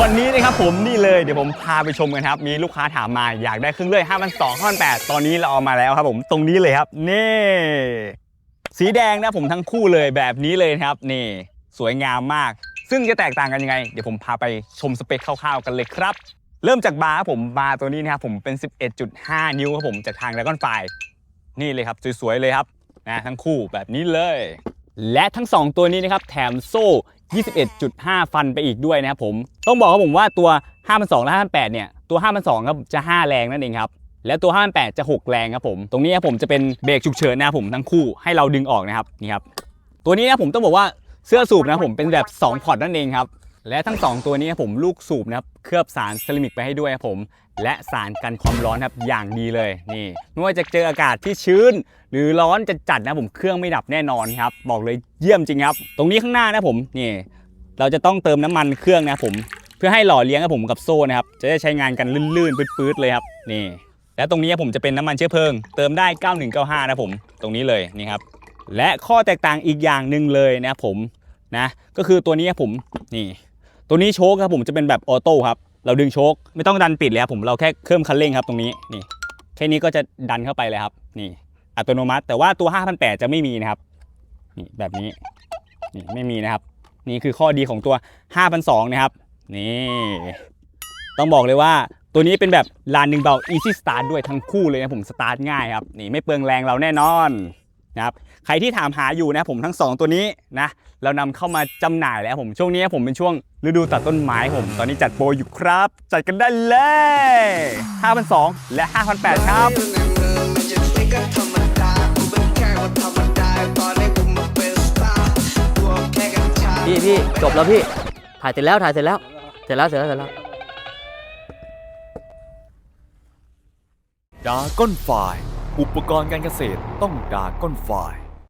วันนี้นะครับผมนี่เลยเดี๋ยวผมพาไปชมกันครับ มีลูกค้าถามมาอยากได้เครื่องเลื่อย5 2 0 0 5 8ตอนนี้เราเอามาแล้วครับผมตรงนี้เลยครับ นี่ สีแดงนะผมทั้งคู่เลยแบบนี้เลยครับนี่ สวยงามมาก ซึ่งจะแตกต่างกันยังไง เดี๋ยวผมพาไปชมสเปคคร่าวๆกันเลยครับ เริ่มจากบาร์ครับผมบาร์ตัวนี้นะครับผมเป็น 11.5 นิ้วครับผมจากทาง Dragon f i นี่เลยครับสวยๆเลยครับนะทั้งคู่แบบนี้เลย และทั้ง 2 ตัวนี้นะครับแถมโซ่ 21.5 ฟันไปอีกด้วยนะครับผม ต้องบอกครับผมว่าตัว 5,200 และ 5,800 เนี่ย ตัว 5,200 ครับจะ 5 แรงนั่นเองครับ แล้วตัว 5,800 จะ 6 แรงครับผม ตรงนี้ครับผมจะเป็นเบรกฉุกเฉินนะครับผมทั้งคู่ให้เราดึงออกนะครับ นี่ครับ ตัวนี้นะผมต้องบอกว่าเสื้อสูบนะผมเป็นแบบ 2 พอร์ตนั่นเองครับ และทั้ง 2 ตัวนี้ครับผมลูกสูบนะครับเคลือบสารเซรามิกไปให้ด้วยครับผม และสารกันความร้อนครับอย่างดีเลยนี่ไม่ว่าจะเจออากาศที่ชื้น หรือร้อนจะจัดนะผมเครื่องไม่ดับแน่นอนครับ บอกเลยเยี่ยมจริงครับ ตรงนี้ข้างหน้านะผมนี่เราจะต้องเติมน้ำมันเครื่องนะผม เพื่อให้หล่อเลี้ยงกับผมกับโซ่นะครับจะได้ใช้งานกันลื่นๆปื๊ดๆเลยครับนี่ และตรงนี้ผมจะเป็นน้ำมันเชื้อเพลิง เติมได้ 9195 นะผม ตรงนี้เลยนี่ครับและข้อแตกต่างอีกอย่างหนึ่งเลยนะผมนะก็คือตัวนี้ผมนี่ ตัวนี้โชคครับผมจะเป็นแบบออโต้ครับ เราดึงโชคไม่ต้องดันปิดเลยครับผมเราแค่เพิ่มคันเร่งครับตรงนี้นี่แค่นี้ก็จะดันเข้าไปเลยครับ นี่ อัตโนมัติ แต่ว่าตัว5,800จะไม่มีนะครับนี่แบบนี้นี่ไม่มีนะครับ นี่คือข้อดีของตัว5,200นะครับ นี่ ต้องบอกเลยว่าตัวนี้เป็นแบบลานหนึ่งเบา easy start ด้วยทั้งคู่เลยนะผมสตาร์ทง่ายครับ นี่ไม่เปลืองแรงเราแน่นอน นะครับใครที่ถามหาอยู่นะผมทั้ง 2 ตัวนี้นะเรานำเข้ามาจำหน่ายแล้วผมช่วงนี้ผมเป็นช่วงฤดูตัดต้นไม้ผม ตอนนี้จัดโปรอยู่ครับ จัดกันได้เลย5,200และ5,800ครับในมือมันจะไม่ก็ธรรมดากูเป็นแค่คนธรรมดาตอนนี้กูมาเป็นสตาร์ตัวแค่กัญชาพี่พี่จบแล้วพี่ ถ่ายเสร็จแล้วถ่ายเสร็จแล้วเสร็จแล้วเสร็จแล้วเสร็จแล้วดาก้อนไฟล์ อุปกรณ์การเกษตรต้องดาก้อนไฟล์